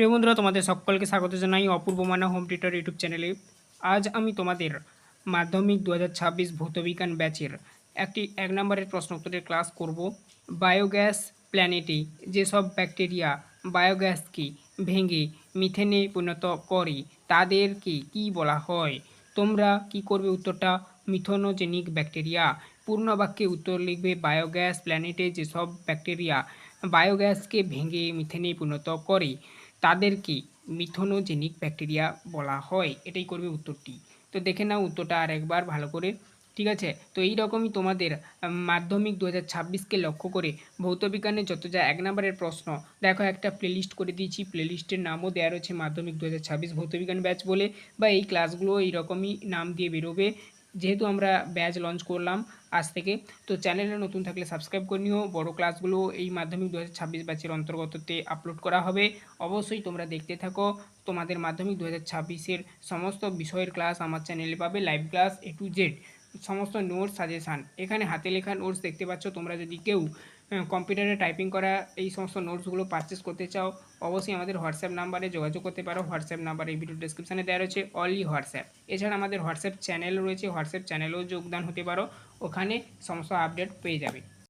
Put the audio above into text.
প্রিয় বন্ধুরা, তোমাদের সকলকে স্বাগত জানাই অপূর্ব মানা হোম টিউটর ইউটিউব চ্যানেলে। আজ আমি তোমাদের মাধ্যমিক দু হাজার ছাব্বিশ ভৌতবিজ্ঞান ব্যাচের একটি এক নম্বরের প্রশ্ন উত্তরের ক্লাস করব। বায়োগ্যাস প্ল্যানেটে যেসব ব্যাকটেরিয়া বায়োগ্যাসকে ভেঙে মিথেনে পরিণত করে, তাদেরকে কি বলা হয়? তোমরা কি করবে উত্তরটা? মিথোনোজেনিক ব্যাকটেরিয়া পূর্ণ বাক্যে উত্তর লিখবে বায়োগ্যাস প্ল্যানেটে যেসব ব্যাকটেরিয়া বায়োগ্যাসকে ভেঙে মিথেনে পরিণত করে তাদেরকে মিথোনোজেনিক ব্যাকটেরিয়া বলা হয়? এটাই করবে উত্তরটি। তো দেখে নাও উত্তরটা আর একবার ভালো করে, ঠিক আছে? তো এই রকমই তোমাদের মাধ্যমিক দু হাজার ছাব্বিশকে লক্ষ্য করে ভৌতবিজ্ঞানের যত যা এক নম্বরের প্রশ্ন, দেখো একটা প্লেলিস্ট করে দিয়েছি। প্লেলিস্টের নামও দেওয়া রয়েছে মাধ্যমিক দু হাজার ছাব্বিশ ভৌতবিজ্ঞান ব্যাচ বলে, বা এই ক্লাসগুলো এইরকমই নাম দিয়ে বেরোবে। যেহেতু আমরা ব্যাচ লঞ্চ করলাম আজ থেকে, তো চ্যানেলে নতুন থাকলে সাবস্ক্রাইব করে নিও। বড়ো ক্লাসগুলো এই মাধ্যমিক দু হাজার ছাব্বিশ ব্যাচের অন্তর্গততে আপলোড করা হবে। অবশ্যই তোমরা দেখতে থাকো। তোমাদের মাধ্যমিক দু হাজার ছাব্বিশের সমস্ত বিষয়ের ক্লাস আমার চ্যানেলে পাবে live class A to Z সমস্ত নোটস সাজেশান এখানে হাতে লেখা নোটস দেখতে পাচ্ছ। তোমরা যদি কেউ কম্পিউটারে টাইপিং করা এই সমস্ত নোটসগুলো পারচেস করতে চাও, অবশ্যই আমাদের হোয়াটসঅ্যাপ নাম্বারে যোগাযোগ করতে পারো। হোয়াটসঅ্যাপ নাম্বার এই ভিডিও ডিসক্রিপশানে দেওয়া রয়েছে। Only WhatsApp. এছাড়া আমাদের হোয়াটসঅ্যাপ চ্যানেল রয়েছে। হোয়াটসঅ্যাপ চ্যানেলেও যোগদান হতে পারো। ওখানে সমস্ত আপডেট পেয়ে যাবে।